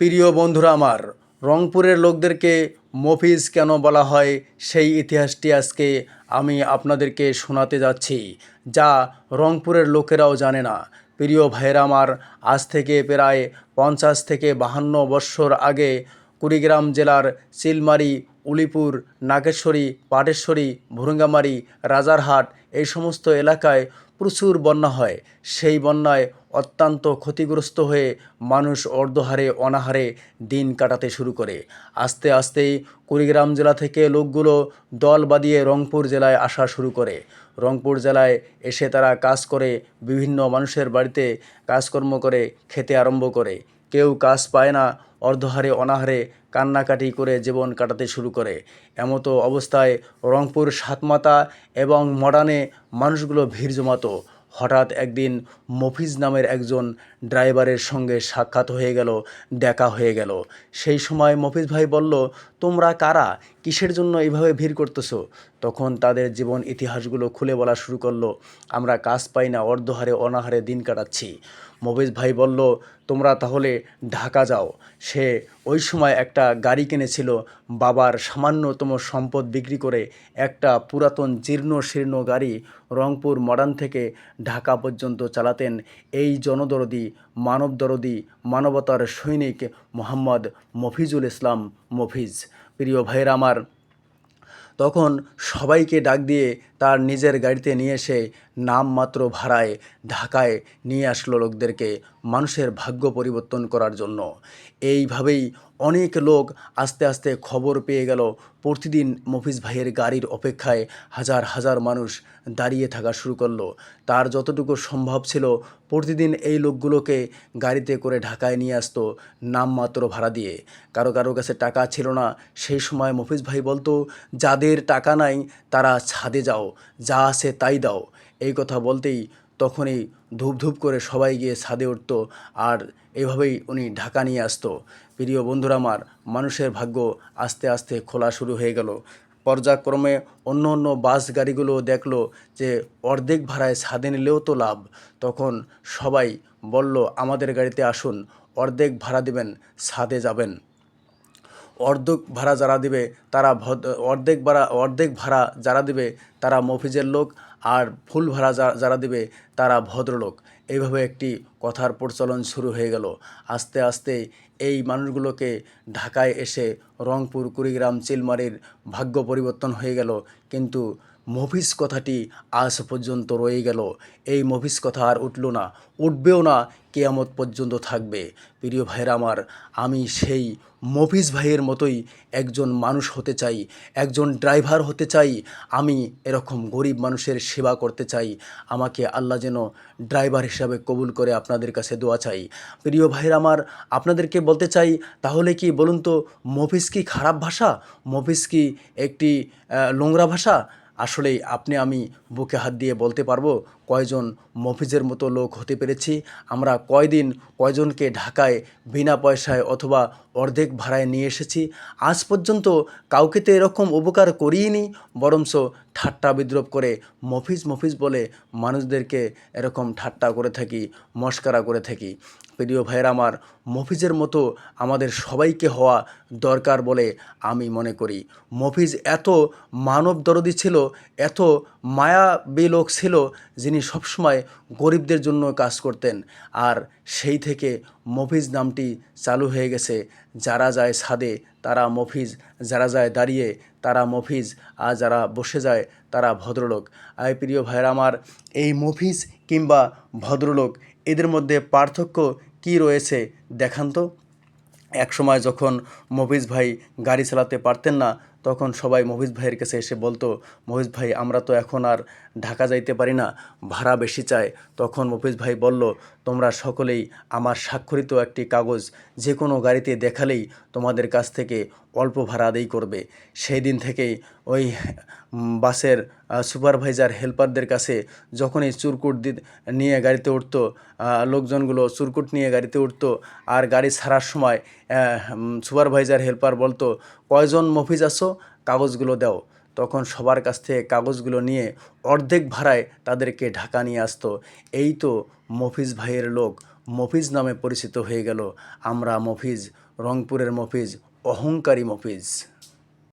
প্রিয় বন্ধুরা আমার, রংপুরের লোকদেরকে মফিজ কেন বলা হয় সেই ইতিহাসটি আজকে আমি আপনাদেরকে শোনাতে যাচ্ছি, যা রংপুরের লোকেরাও জানে না। প্রিয় ভাইয়েরা আমার, আজ থেকে প্রায় পঞ্চাশ থেকে বাহান্ন বৎসর আগে কুড়িগ্রাম জেলার চিলমারি উলিপুর, নাগেশ্বরী, পাটেশ্বরী, ভুরুঙ্গামারি, রাজারহাট এই সমস্ত এলাকায় প্রচুর বন্যা হয়। সেই বন্যায় অত্যন্ত ক্ষতিগ্রস্ত হয়ে মানুষ অর্ধহারে, অনাহারে দিন কাটাতে শুরু করে। আস্তে আস্তেই কুড়িগ্রাম জেলা থেকে লোকগুলো দল বাঁধিয়ে রংপুর জেলায় আসা শুরু করে। রংপুর জেলায় এসে তারা কাজ করে, বিভিন্ন মানুষের বাড়িতে কাজকর্ম করে, খেতে আরম্ভ করে। কেউ কাজ পায় না, অর্ধহারে অনাহারে কান্নাকাটি করে জীবন কাটাতে শুরু করে। এমতো অবস্থায় রংপুর সাতমাতা এবং মডার্নে মানুষগুলো ভিড় জমাতো। হঠাৎ একদিন মফিজ নামের একজন ড্রাইভারের সঙ্গে সাক্ষাৎ হয়ে গেল, দেখা হয়ে গেল। সেই সময় মফিজ ভাই বলল, তোমরা কারা? কিসের জন্য এইভাবে ভিড় করতেছো? তখন তাদের জীবন ইতিহাসগুলো খুলে বলা শুরু করল। আমরা কাজ পাই না অর্ধহারে অনাহারে দিন কাটাচ্ছি। মফিজ ভাই বলল, তোমরা তাহলে ঢাকা যাও। সে ওই সময় একটা গাড়ি কিনেছিল, বাবার সামান্যতম সম্পদ বিক্রি করে একটা পুরাতন জীর্ণ শীর্ণ গাড়ি রংপুর মডার্ন থেকে ঢাকা পর্যন্ত চালাতেন এই জনদরদি, মানবদরদি, মানবতার সৈনিক মোহাম্মদ মফিজুল ইসলাম মফিজ। প্রিয় ভাইয়ের আমার তখন সবাইকে ডাক দিয়ে তার নিজের গাড়িতে নিয়ে এসে নামমাত্র ভাড়ায় ঢাকায় নিয়ে আসলো লোকদেরকে মানুষের ভাগ্য পরিবর্তন করার জন্য। এইভাবেই অনেক লোক আস্তে আস্তে খবর পেয়ে গেল। প্রতিদিন মফিজ ভাইয়ের গাড়ির অপেক্ষায় হাজার হাজার মানুষ দাঁড়িয়ে থাকা শুরু করল। তার যতটুকু সম্ভব ছিল প্রতিদিন এই লোকগুলোকে গাড়িতে করে ঢাকায় নিয়ে আসতো নামমাত্র ভাড়া দিয়ে। কারও কারও কাছে টাকা ছিল না। সেই সময় মফিজ ভাই বলতো, যাদের টাকা নাই, তারা ছাদে যাও। যা আছে তাই দাও। এই কথা বলতেই তখনই ধূপ ধূপ করে সবাই গিয়ে ছাদে উঠত আর এভাবেই উনি ঢাকা নিয়ে আসতো। প্রিয় বন্ধুরা আমার, মানুষের ভাগ্য আস্তে আস্তে খোলা শুরু হয়ে গেল। পর্যায়ক্রমে অন্য অন্য বাস গাড়িগুলো দেখল যে অর্ধেক ভাড়ায় ছাদে নিলেও তো লাভ। তখন সবাই বলল, আমাদের গাড়িতে আসুন, অর্ধেক ভাড়া দিবেন, ছাদে যাবেন। অর্ধেক ভাড়া যারা দিবে, তারা অর্ধেক ভাড়া অর্ধেক ভাড়া যারা দিবে, তারা মফিজের লোক, আর ফুল ভাড়া যা- যারা দিবে, তারা ভদ্রলোক। এইভাবে একটি কথার প্রচলন শুরু হয়ে গেল। আস্তে আস্তে এই মানুষগুলোকে ঢাকায় এসে রংপুর, কুড়িগ্রাম, চিলমারির ভাগ্য পরিবর্তন হয়ে গেল। কিন্তু মফিজ কথাটি আজ পর্যন্ত রয়ে গেল। এই মফিজ কথা আর উঠল না, উঠবেও না, কেয়ামত পর্যন্ত থাকবে। প্রিয় ভাইয়ের আমার, আমি সেই মফিজ ভাইয়ের মতোই একজন মানুষ হতে চাই, একজন ড্রাইভার হতে চাই, আমি এরকম গরিব মানুষের সেবা করতে চাই। আমাকে আল্লাহ যেন ড্রাইভার হিসাবে কবুল করে আপনাদের কাছে দোয়া চাই। প্রিয় ভাইয়ের আমার, আপনাদেরকে বলতে চাই, তাহলে কি বলুন তো মফিজ কি খারাপ ভাষা? মফিজ কি একটি লোংরা নোংরা ভাষা? আসলেই আপনি আমি বুকে হাত দিয়ে বলতে পারব? কয়জন মফিজের মতো লোক হতে পেরেছি। আমরা কয়দিন কয়জনকে ঢাকায় বিনা পয়সায় অথবা অর্ধেক ভাড়ায় নিয়ে এসেছি। আজ পর্যন্ত কাউকে তো এরকম উপকার করিনি বরঞ্চ ঠাট্টা বিদ্রোপ করে মফিজ মফিজ বলে মানুষদেরকে এরকম ঠাট্টা করে থাকি, মস্কারা করে থাকি। প্রিয় ভাইয়ের আমার, মফিজের মতো আমাদের সবাইকে হওয়া দরকার বলে আমি মনে করি। মফিজ এত মানব দরদি ছিল, এত মায়াবী লোক ছিল, যিনি সবসময় গরিবদের জন্য কাজ করতেন। আর সেই থেকে মফিজ নামটি চালু হয়ে গেছে। যারা যায় ছাদে, তারা মফিজ। যারা যায় দাঁড়িয়ে, তারা মফিজ। আর যারা বসে যায়, তারা ভদ্রলোক। আয় প্রিয় ভাইয়ের আমার, এই মফিজ কিংবা ভদ্রলোক, এদের মধ্যে পার্থক্য কী রয়েছে দেখান তো। এক সময় যখন মফিজ ভাই গাড়ি চালাতে পারতেন না তখন সবাই মহিজ ভাইয়ের কাছে এসে বলতো মহিজ ভাই, আমরা তো এখন আর ঢাকা যাইতে পারি না, ভাড়া বেশি চায় তখন মফিজ ভাই বলল, তোমরা সকলেই আমার স্বাক্ষরিত একটি কাগজ যে কোনো গাড়িতে দেখালেই তোমাদের কাছ থেকে অল্প ভাড়া আদায় করবে। সেই দিন থেকেই ওই বাসের সুপারভাইজার, হেল্পারদের কাছে যখনই চুরকুট নিয়ে গাড়িতে উঠতো লোকজনগুলো চুরকুট নিয়ে গাড়িতে উঠতো আর গাড়ি ছাড়ার সময় সুপারভাইজার, হেল্পার বলতো, কয়জন মফিজ আসো কাগজগুলো দাও। তখন সবার কাছ থেকে কাগজগুলো নিয়ে অর্ধেক ভাড়ায় তাদেরকে ঢাকা নিয়ে আসতো। এই তো মফিজ ভাইয়ের লোক। মফিজ নামে পরিচিত হয়ে গেল। আমরা মফিজ, রংপুরের মফিজ অহংকারী মফিজ